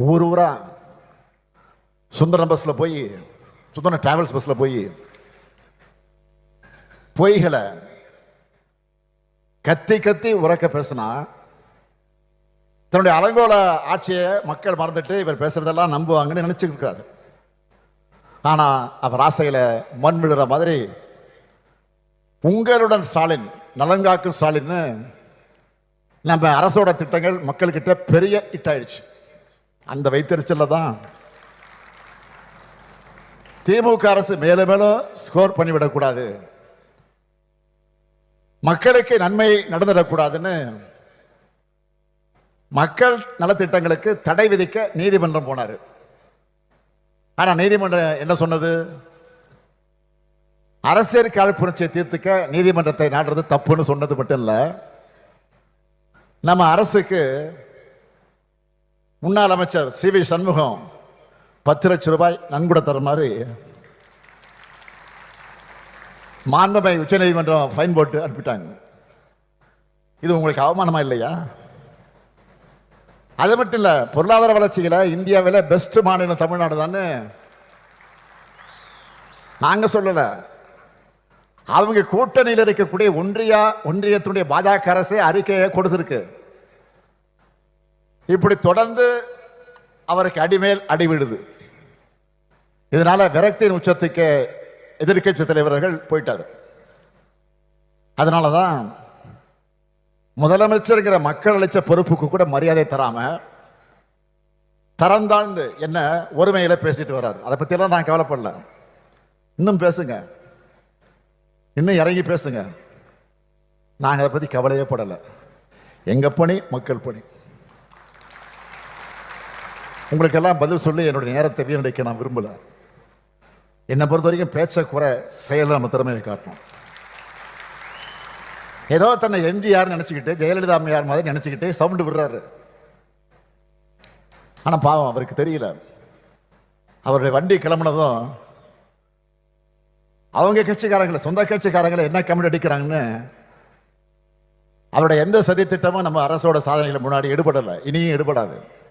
ஊர் ஊரா சுந்தரம் பஸ்ஸில் போய் சுந்தரம் டிராவல்ஸ் பஸ்ஸில் போய் பொய்களை கத்தி கத்தி உறக்க பேசினா தன்னுடைய அலங்கோல ஆட்சியை மக்கள் மறந்துட்டு இவர் பேசுறதெல்லாம் நம்புவாங்கன்னு நினைச்சுட்டு இருக்காரு. அவர் ஆசையில் மண் விழுற மாதிரி உங்களுடன் ஸ்டாலின் நலங்காக்கும் ஸ்டாலின்னு நம்ம அரசோட திட்டங்கள் மக்கள்கிட்ட பெரிய இட்டாயிடுச்சு அந்த வைத்தறிச்சல தான் திமுக அரசு மேலும் மேலும் ஸ்கோர் பண்ணிவிடக்கூடாது. மக்களுக்கு நன்மை நடந்துடக்கூடாதுன்னு மக்கள் நலத்திட்டங்களுக்கு தடை விதிக்க நீதிமன்றம் போனார். ஆனால் நீதிமன்றம் என்ன சொன்னது? அரசியல் காழ்ப்புணர்ச்சியை தீர்த்துக்க நீதிமன்றத்தை நாடுறது தப்புன்னு சொன்னது மட்டும் இல்லை நம்ம அரசுக்கு முன்னாள் அமைச்சர் சி வி சண்முகம் பத்து லட்சம் ரூபாய் நன்கொடை தர மாதிரி மாண்புமை உச்சநீதிமன்றம் ஃபைன் போட்டு அனுப்பிட்டாங்க. இது உங்களுக்கு அவமானமா இல்லையா? அது மட்டும் இல்லை பொருளாதார வளர்ச்சியில் இந்தியாவில் பெஸ்ட் மாநிலம் தமிழ்நாடு தானே நாங்கள் சொல்லலை. அவங்க கூட்டணியில் இருக்கக்கூடிய ஒன்றியா ஒன்றியத்துடைய பாஜக அரசே அறிக்கையை கொடுத்துருக்கு. இப்படி தொடர்ந்து அவருக்கு அடிமேல் அடி விடுது. இதனால விரக்தியின் உச்சத்துக்கு எதிர்க்கட்சி தலைவர்கள் போயிட்டார். அதனால தான் முதலமைச்சருங்கிற மக்கள் அளித்த பொறுப்புக்கு கூட மரியாதை தராம தரந்தாழ்ந்து என்ன ஒருமையில பேசிட்டு வர்றாரு. அதை பற்றியெல்லாம் நான் கவலைப்படல. இன்னும் பேசுங்க. இன்னும் இறங்கி பேசுங்க. நாங்கள் அதை பத்தி கவலையே படலை. எங்க பணி? மக்கள் பணி. உங்களுக்கெல்லாம் பதில் சொல்லி என்னுடைய நேரத்தை வீணடிக்க நான் விரும்பல. என்னை பொறுத்த வரைக்கும் பேச்சை குறை செயலில் நம்ம திறமையை காட்டணும். ஏதோ தன்னை எம்ஜிஆர் நினச்சிக்கிட்டு ஜெயலலிதா அம்மையார் மாதிரி நினச்சிக்கிட்டு சவுண்டு விடுறாரு. ஆனால் பாவம் அவருக்கு தெரியல. அவருடைய வண்டி கிளம்புனதும் அவங்க கட்சிக்காரங்களை சொந்த கட்சிக்காரங்களை என்ன கமெண்ட் அடிக்கிறாங்கன்னு அவருடைய எந்த சதி திட்டமும் நம்ம அரசோட சாதனைகளை முன்னாடி எடுபடலை. இனியும் எடுபடாது.